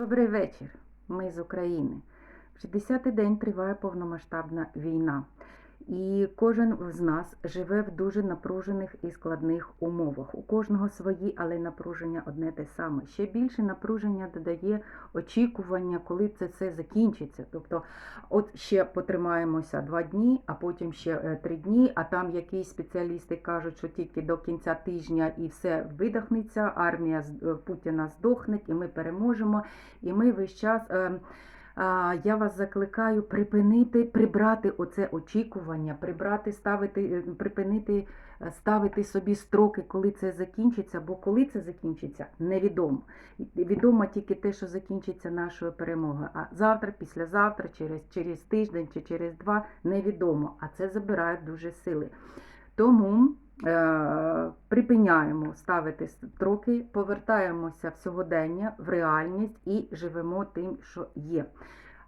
Добрий вечір. Ми з України. В 60-й день триває повномасштабна війна. І кожен з нас живе в дуже напружених і складних умовах. У кожного свої, але напруження одне те саме. Ще більше напруження додає очікування, коли це все закінчиться. Тобто, от ще потримаємося два дні, а потім ще е, три дні. А там якісь спеціалісти кажуть, що тільки до кінця тижня і все видохнеться. Армія е, Путіна здохне, і ми переможемо. І ми весь час. Я вас закликаю припинити, прибрати оце очікування, прибрати, ставити, е, припинити е, ставити собі строки, коли це закінчиться, бо коли це закінчиться, невідомо. Відомо тільки те, що закінчиться нашою перемогою. А завтра, післязавтра, через, через тиждень чи через два невідомо. А це забирає дуже сили. Тому припиняємо ставити строки, повертаємося в сьогодення, в реальність і живемо тим, що є.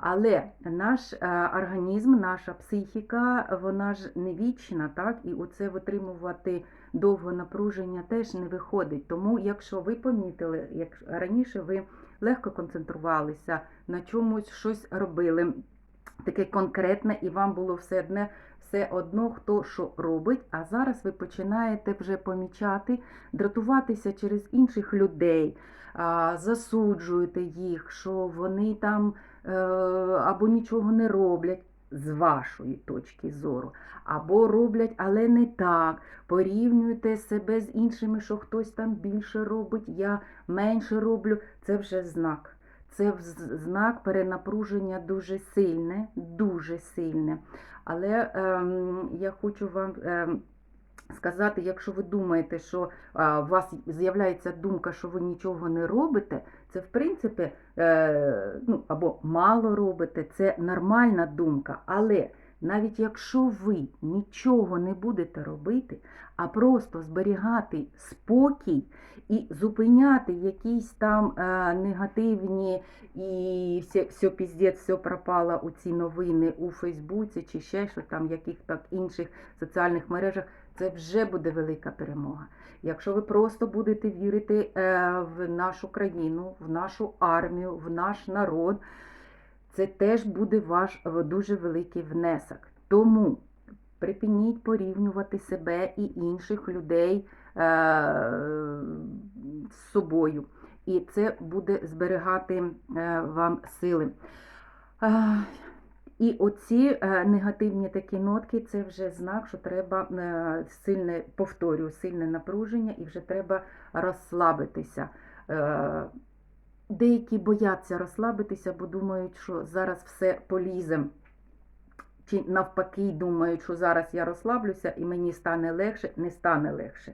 Але наш е, організм, наша психіка, вона ж не вічна, так? І оце витримувати довго напруження теж не виходить. Тому, якщо ви помітили, як раніше ви легко концентрувалися, на чомусь щось робили, таке конкретне, і вам було все одне, все одно, хто що робить. А зараз ви починаєте вже помічати, дратуватися через інших людей, засуджуєте їх, що вони там е, або нічого не роблять. З вашої точки зору, або роблять, але не так. Порівнюєте себе з іншими, що хтось там більше робить, я менше роблю. Це вже знак. Це знак перенапруження дуже сильне, дуже сильне. Але ем, я хочу вам ем, сказати, якщо ви думаєте, що е, у вас з'являється думка, що ви нічого не робите, це в принципі е, ну, або мало робите, це нормальна думка. Але навіть якщо ви нічого не будете робити, а просто зберігати спокій і зупиняти якісь там е, негативні і все, все піздець, все пропало у ці новини у Фейсбуці чи ще що там, яких так інших соціальних мережах, це вже буде велика перемога. Якщо ви просто будете вірити е, в нашу країну, в нашу армію, в наш народ, це теж буде ваш е, дуже великий внесок. Тому припиніть порівнювати себе і інших людей е, з собою. І це буде зберігати е, вам сили. І оці негативні такі нотки це вже знак, що треба сильне, повторюю, сильне напруження і вже треба розслабитися. Деякі бояться розслабитися, бо думають, що зараз все полізе. Чи навпаки думають, що зараз я розслаблюся і мені стане легше, не стане легше.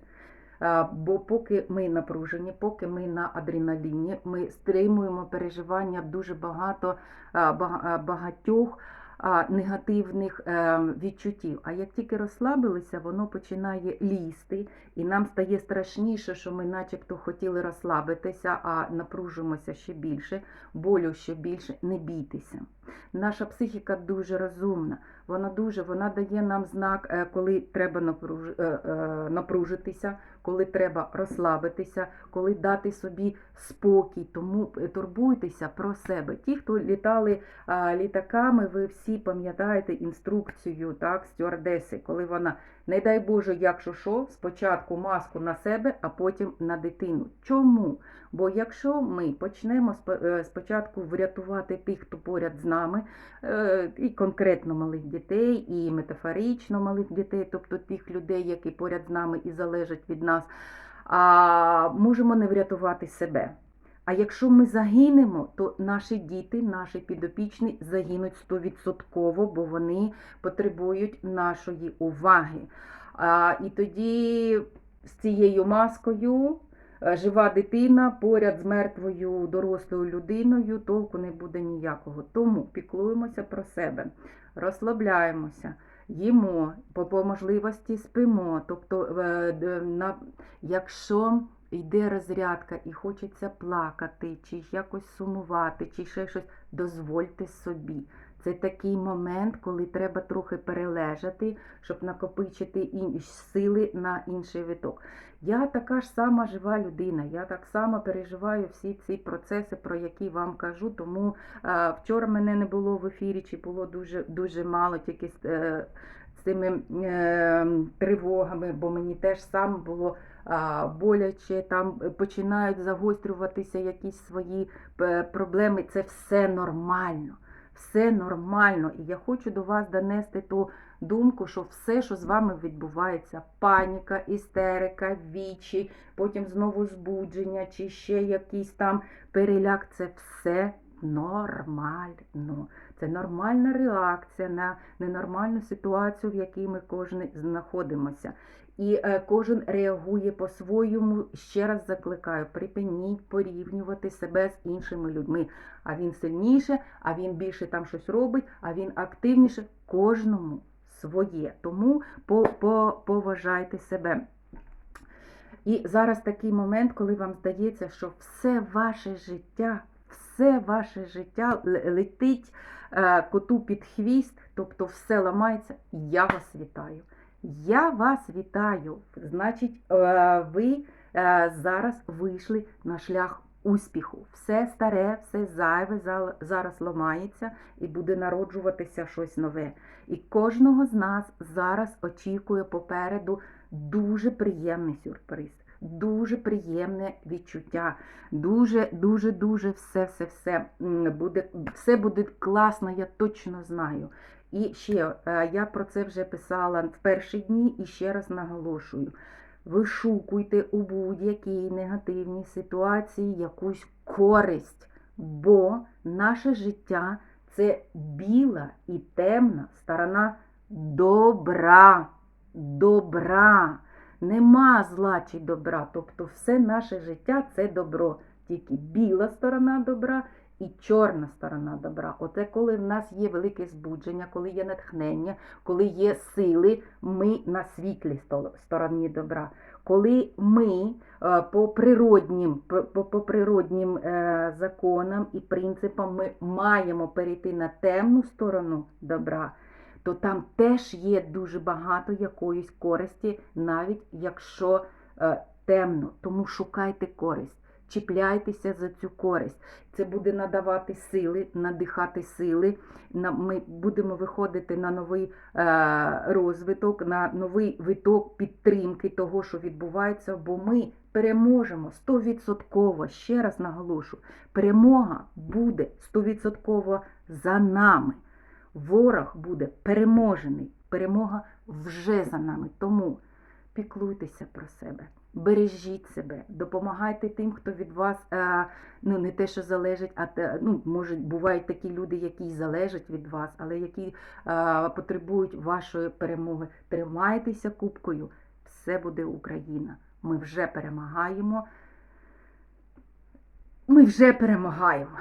Бо поки ми напружені, поки ми на адреналіні, ми стримуємо переживання дуже багато багатьох негативних е, відчуттів. А як тільки розслабилися, воно починає лізти, і нам стає страшніше, що ми начебто хотіли розслабитися, а напружимося ще більше, болю ще більше. Не бійтеся. Наша психіка дуже розумна. Вона дуже вона дає нам знак, е, коли треба напруж- е, е, напружитися, коли треба розслабитися, коли дати собі спокій. Тому турбуйтеся про себе. Ті, хто літали літаками, ви всі пам'ятаєте інструкцію так, стюардеси, коли вона, не дай Боже, якщо що, спочатку маску на себе, а потім на дитину. Чому? Бо якщо ми почнемо е, спочатку врятувати тих, хто поряд з нами, е, і конкретно малих дітей, і метафорично малих дітей, тобто тих людей, які поряд з нами і залежать від нас, а можемо не врятувати себе. А якщо ми загинемо, то наші діти, наші підопічні загинуть стовідсотково, бо вони потребують нашої уваги. А, і тоді з цією маскою е, жива дитина поряд з мертвою дорослою людиною толку не буде ніякого. Тому піклуємося про себе, розслабляємося. Їмо, по, можливості спимо. Тобто, е, якщо йде розрядка і хочеться плакати, чи якось сумувати, чи ще щось, дозвольте собі. Це такий момент, коли треба трохи перележати, щоб накопичити ін- сили на інший виток. Я така ж сама жива людина, я так само переживаю всі ці процеси, про які вам кажу. Тому е, вчора мене не було в ефірі, чи було дуже, дуже мало тільки е, цими е, тривогами, бо мені теж саме було боляче, там починають загострюватися якісь свої е, проблеми. Це все нормально. Все нормально. І я хочу до вас донести ту думку, що все, що з вами відбувається, паніка, істерика, вічі, потім знову збудження, чи ще якийсь там переляк, це все нормально. Це нормальна реакція на ненормальну ситуацію, в якій ми кожен знаходимося. І е, кожен реагує по-своєму. Ще раз закликаю, припиніть порівнювати себе з іншими людьми. А він сильніше, а він більше там щось робить, а він активніше. Кожному своє. Тому по, по, поважайте себе. І зараз такий момент, коли вам здається, що все ваше життя, все ваше життя летить е, коту під хвіст, тобто все ламається. Я вас вітаю. Я вас вітаю. Значить, е, ви е, зараз вийшли на шлях успіху. Все старе, все зайве зараз ламається і буде народжуватися щось нове. І кожного з нас зараз очікує попереду дуже приємний сюрприз, дуже приємне відчуття. Дуже, дуже, дуже все, все, все буде, все буде класно, я точно знаю. І ще е, я про це вже писала в перші дні і ще раз наголошую. Вишукуйте у будь-якій негативній ситуації якусь користь, бо наше життя це біла і темна сторона добра. Добра. Нема зла чи добра. Тобто все наше життя це добро. Тільки біла сторона добра і чорна сторона добра. Оце коли в нас є велике збудження, коли є натхнення, коли є сили, ми на світлій стороні добра. Коли ми е, по природнім, по, по- природнім е, законам і принципам ми маємо перейти на темну сторону добра, то там теж є дуже багато якоїсь користі, навіть якщо е, темно. Тому шукайте користь. Чіпляйтеся за цю користь. Це буде надавати сили, надихати сили. Ми будемо виходити на новий е, розвиток, на новий виток підтримки того, що відбувається, бо ми переможемо 100%. Ще раз наголошу, перемога буде 100% за нами. Ворог буде переможений. Перемога вже за нами. Тому піклуйтеся про себе, бережіть себе, допомагайте тим, хто від вас е, ну не те, що залежить, а ну, може, бувають такі люди, які залежать від вас, але які е, потребують вашої перемоги. Тримайтеся кубкою, все буде Україна. Ми вже перемагаємо. Ми вже перемагаємо.